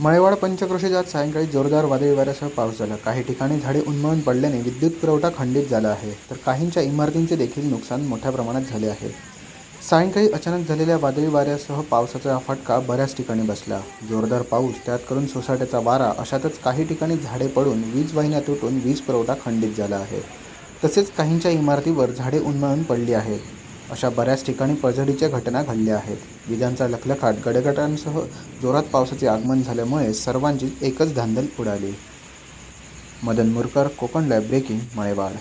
मळेवाड पंचक्रोशीत आज सायंकाळी जोरदार वादळी वाऱ्यासह पाऊस झाला. काही ठिकाणी झाडे उन्मळून पडल्याने विद्युत पुरवठा खंडित झाला आहे. तर काहींच्या इमारतींचे देखील नुकसान मोठ्या प्रमाणात झाले आहे. सायंकाळी अचानक झालेल्या वादळी वाऱ्यासह पावसाचा फटका बऱ्याच ठिकाणी बसला. जोरदार पाऊस त्यात करून सोसाट्याचा वारा अशातच काही ठिकाणी झाडे पडून वीज वाहिन्या तुटून वीज पुरवठा खंडित झाला आहे. तसेच काहींच्या इमारतीवर झाडे उन्मळून पडली आहेत. अशा बऱ्याच ठिकाणी पडझडीच्या घटना घडल्या आहेत. विजांचा लखलखाट गडगडांसह जोरात पावसाचे आगमन झाल्यामुळे सर्वांची एकच धांदल उडाली. Madan Murkar Konkan live breaking Malewad.